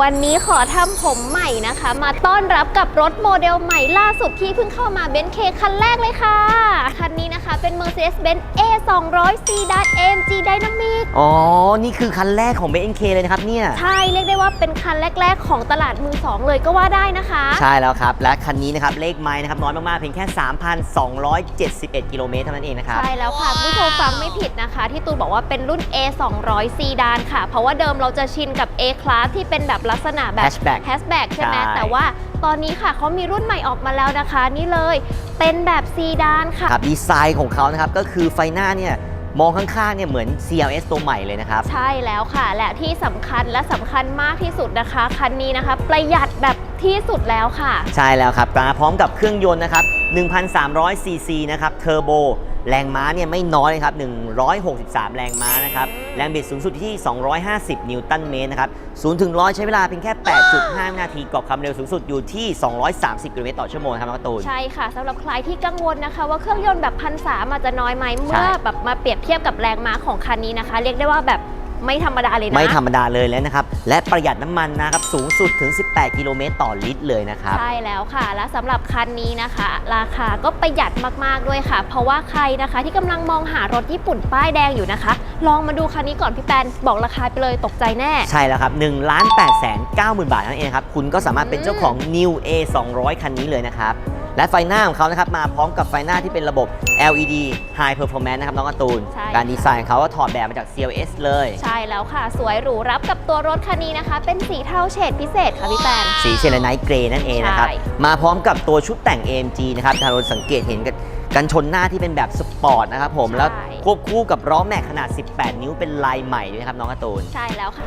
วันนี้ขอทำผมใหม่นะคะ มาต้อนรับกับรถโมเดลใหม่ล่าสุดที่เพิ่งเข้ามาเบนซ์เคคันแรกเลยค่ะ คันนี้นะคะเป็น Mercedes-Benz A 2 0 0 Sedan AMG Dynamic อ๋อ นี่คือคันแรกของ BNK เลยนะครับเนี่ย ใช่ เรียกได้ว่าเป็นคันแรก ๆ ของตลาดมือสองเลยก็ว่าได้นะคะ ใช่แล้วครับ และคันนี้นะครับ เลขไม้นะครับน้อยมาก ๆ เพียงแค่ 3,271 กิโลเมตรเท่านั้นเองนะครับ ใช่แล้วค่ะคุณผู้ชมฟังไม่ผิดนะคะ ที่ตูนบอกว่าเป็นรุ่น A 2 0 0 Sedan ค่ะ เพราะว่าเดิมเราจะชินกับ A Class ที่เป็นแบบลักษณะแบบ Hatchback แฮชแบ็กใช่ไหมใช่แต่ว่าตอนนี้ค่ะเขามีรุ่นใหม่ออกมาแล้วนะคะ นี่เลยเป็นแบบซีดานค่ะ ครับดีไซน์ของเขานะครับก็คือไฟหน้าเนี่ยมองข้างๆเนี่ยเหมือน CLS ตัวใหม่เลยนะครับ ใช่แล้วค่ะ และที่สำคัญและสำคัญมากที่สุดนะคะ คันนี้นะคะ ประหยัดแบบที่สุดแล้วค่ะ ใช่แล้วครับมาพร้อมกับเครื่องยนต์นะครับ 1,300 ซีซีนะครับ เทอร์โบ แรงม้าเนี่ยไม่น้อยนะครับ 163 แรงม้านะครับ แรงบิดสูงสุดที่ 250 นิวตันเมตรนะครับ 0 ถึง 100 ใช้เวลาเพียงแค่ 8.5วินาทีกรอบความเร็วสูงสุดอยู่ที่ 230 กิโลเมตรต่อชั่วโมงนะครับน้องการ์ตูน ใช่ค่ะสำหรับใครที่กังวลนะคะ ว่าเครื่องยนต์แบบพันสามอาจจะน้อยไหมใช่เมื่อแบบมาเปรียบเทียบกับแรงม้าของคันนี้นะคะ เรียกได้ว่าแบบ ไม่ธรรมดาเลยนะ ไม่ธรรมดาเลยแล้วนะครับ และประหยัดน้ำมันนะครับ สูงสุดถึง 18 กิโลเมตรต่อลิตรเลยนะครับ ใช่แล้วค่ะ และสำหรับคันนี้นะคะ ราคาก็ประหยัดมากๆด้วยค่ะ เพราะว่าใครนะคะที่กำลังมองหารถญี่ปุ่นป้ายแดงอยู่นะคะ ลองมาดูคันนี้ก่อนพี่แปนบอกราคาไปเลยตกใจแน่ ใช่แล้วครับ1 8 9 0 0 0 0 บาทนั่นเองครับ คุณก็สามารถเป็นเจ้าของ New A 200 คันนี้เลยนะครับ และไฟหน้าของเขานะครับมาพร้อมกับไฟหน้าที่เป็นระบบ LED High Performance นะครับน้องการ์ตูน ใช่การดีไซน์ของเขาก็ถอดแบบมาจาก CLS เลย ใช่แล้วค่ะ สวยหรูรับกับตัวรถคันนี้นะคะ เป็นสีเทาเฉดพิเศษค่ะพี่แปน สีเชลไนท์เกรย์นั่นเองนะครับ ใช่ มาพร้อมกับตัวชุดแต่ง AMG นะครับถ้าเราสังเกตเห็นกันกันชนหน้าที่เป็นแบบสปอร์ตนะครับผม แล้วควบคู่กับล้อแม็กขนาด 18 นิ้วเป็นลายใหม่ด้วยนะครับน้องการ์ตูน ใช่แล้วค่ะ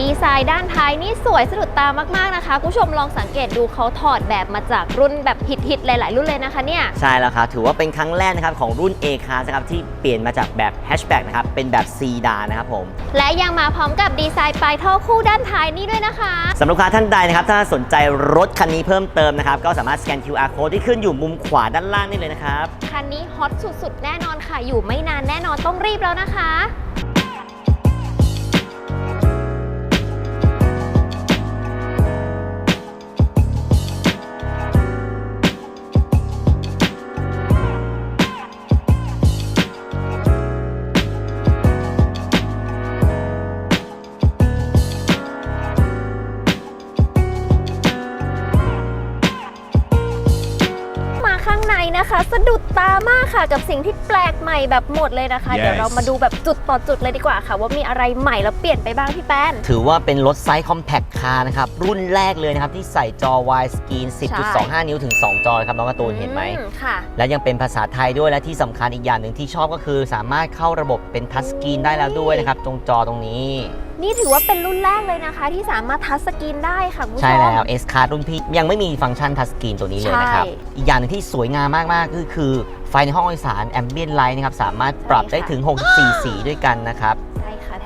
ดีไซน์ด้านท้ายนี่สวยสะดุดตามากๆนะคะคุณผู้ชมลองสังเกตดูเขาถอดแบบมาจากรุ่นแบบฮิตๆหลาย ๆ รุ่นเลยนะคะเนี่ย ใช่แล้วครับ ถือว่าเป็นครั้งแรกนะครับของรุ่น A Class นะครับที่เปลี่ยนมาจากแบบแฮชแบ็กนะครับ เป็นแบบซีดานนะครับผม และยังมาพร้อมกับดีไซน์ปลายท่อคู่ด้านท้ายนี่ด้วยนะคะสำหรับลูกค้าท่านใดนะครับ ถ้าสนใจรถคันนี้เพิ่มเติมนะครับ ก็สามารถสแกน QR code ที่ขึ้นอยู่มุมขวาด้านล่างได้เลยนะครับ คันนี้ฮอตสุดๆ แน่นอนค่ะ อยู่ไม่นานแน่นอนต้องรีบแล้วนะคะ นนะคะ สะดุดตามากค่ะกับสิ่งที่แปลกใหม่แบบหมดเลยนะคะ Yes เดี๋ยวเรามาดูแบบจุดต่อจุดเลยดีกว่าค่ะ ว่ามีอะไรใหม่แล้วเปลี่ยนไปบ้างพี่แป้น ถือว่าเป็นรถไซส์คอมแพคคาร์นะครับ รุ่นแรกเลยนะครับ ที่ใส่จอ wide screen 10.25 นิ้วถึง 2 จอครับ น้องการ์ตูนเห็นไหม อืค่ะ และยังเป็นภาษาไทยด้วยและที่สำคัญอีกอย่างหนึ่งที่ชอบก็คือ สามารถเข้าระบบเป็นทัชสกรีนได้แล้วด้วยนะครับ ตรงจอตรงนี้ นี่ถือว่าเป็นรุ่นแรกเลยนะคะ ที่สามารถทัชสกรีนได้ค่ะคุณผู้ชม ใช่แล้ว S Card รุ่นพี่ยังไม่มีฟังก์ชันทัชสกรีนตัวนี้เลยนะครับ ใช่อีกอย่างหนึงที่สวยงามมากๆก็คือไฟในห้องโดยสาร Ambient Light นะครับสามารถปรับได้ถึง 64 สีด้วยกันนะครับใช่ค่ะแถ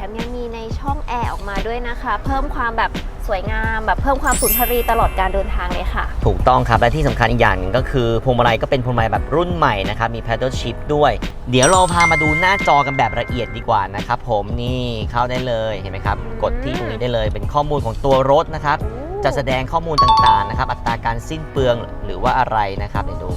มยังมีในช่องแอร์ออกมาด้วยนะคะ เพิ่มความแบบสวยงามแบบเพิ่มความสุนทรีตลอดการเดินทางเลยค่ะ ถูกต้องครับ และที่สำคัญอีกอย่างหนึ่งก็คือพวงมาลัยก็เป็นพวงมาลัยแบบรุ่นใหม่นะครับ มี paddle shift ด้วย เดี๋ยวเราพามาดูหน้าจอกันแบบละเอียดดีกว่านะครับผมนี่เข้าได้เลยเห็นไหมครับ กดที่ตรงนี้ได้เลย เป็นข้อมูลของตัวรถนะครับ จะแสดงข้อมูลต่างๆนะครับ อัตราการสิ้นเปลืองหรือว่าอะไรนะครับเดี๋ยวดู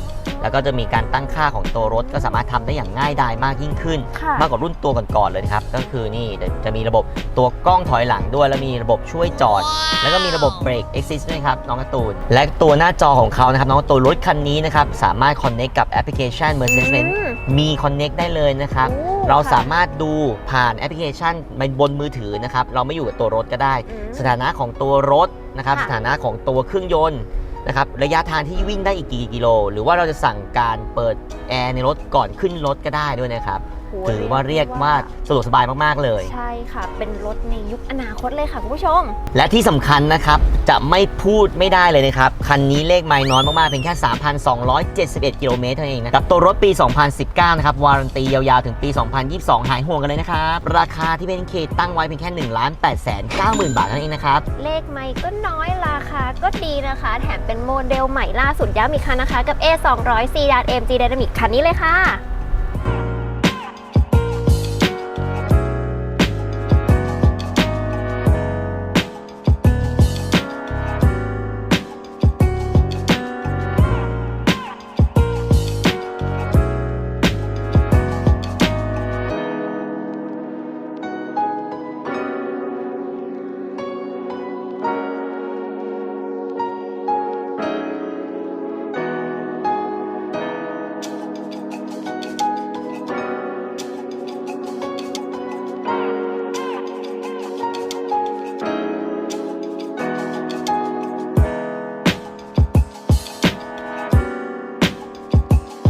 แล้วก็จะมีการตั้งค่าของตัวรถก็สามารถทำได้อย่างง่ายดายมากยิ่งขึ้นค่ะมากกว่ารุ่นตัวก่อนๆเลยนะครับ ก็คือนี่เดี๋ยวจะมีระบบตัวกล้องถอยหลังด้วย แล้วมีระบบช่วยจอด แล้วก็มีระบบเบรก Assist ด้วยครับน้องการ์ตูน และตัวหน้าจอของเขานะครับน้องการ์ตูนรถคันนี้นะครับสามารถ connect กับแอปพลิเคชัน Mercedes-Benz อืมมี connect ได้เลยนะครับโอ้เราค่ะสามารถดูผ่านแอปพลิเคชันบนมือถือนะครับเราไม่อยู่กับตัวรถก็ได้อืมสถานะของตัวรถนะครับค่ะสถานะของตัวเครื่องยนต์ นะครับระยะทางที่วิ่งได้อีกกี่กิโล หรือว่าเราจะสั่งการเปิดแอร์ในรถก่อนขึ้นรถก็ได้ด้วยนะครับ โอ้ถือว่าเรียกว่าสะดวกสบายมากๆเลย ใช่ค่ะ เป็นรถในยุคอนาคตเลยค่ะคุณผู้ชม และที่สำคัญนะครับ จะไม่พูดไม่ได้เลยนะครับ คันนี้เลขไม้น้อยมากๆเพียงแค่ 3,271 กิโลเมตรเท่านั้นเองนะครับตัวรถปี 2019 นะครับ วารันตียาวๆ ถึงปี 2022 หายห่วงกันเลยนะครับ ราคาที่เป็นเคตั้งไว้เพียงแค่1 8 9 0 0 0 0 บาทเท่านั้นเองนะครับ เลขไม่ก็น้อยราคาก็ดีนะคะ แถมเป็นโมเดลใหม่ล่าสุดย้ำอีกครั้งนะคะ กับ A 2 0 0 Sedan AMG Dynamic คันนี้เลยค่ะ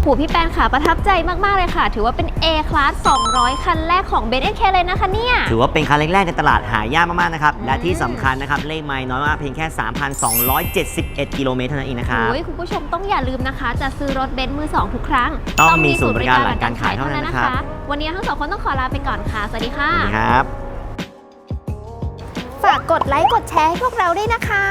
หูพี่แปนค่ะประทับใจมาก ๆ เลยค่ะ ถือว่าเป็น A Class 200 คันแรกของ b e n z k เลยนะคะเนี่ย ถือว่าเป็นคันแรกๆในตลาดหายากมาก ๆ นะครับอืมและที่สำคัญนะครับ เลขไม้น้อยมากเพียงแค่ 3,271 กิโลเมตรเท่านั้นเองนะครับโอ้ยคุณผู้ชมต้องอย่าลืมนะคะ จะซื้อรถเบนซ์มือ2ทุกครั้ง ต้องมีศูนย์บริการหลังการขายเท่านั้นนะครับวันนี้ทั้งสองคนต้องขอลาไปก่อนค่ะ สวัสดีค่ะสวัสดีครับ ฝากกดไลค์กดแชร์ให้พวกเราด้วยนะคะ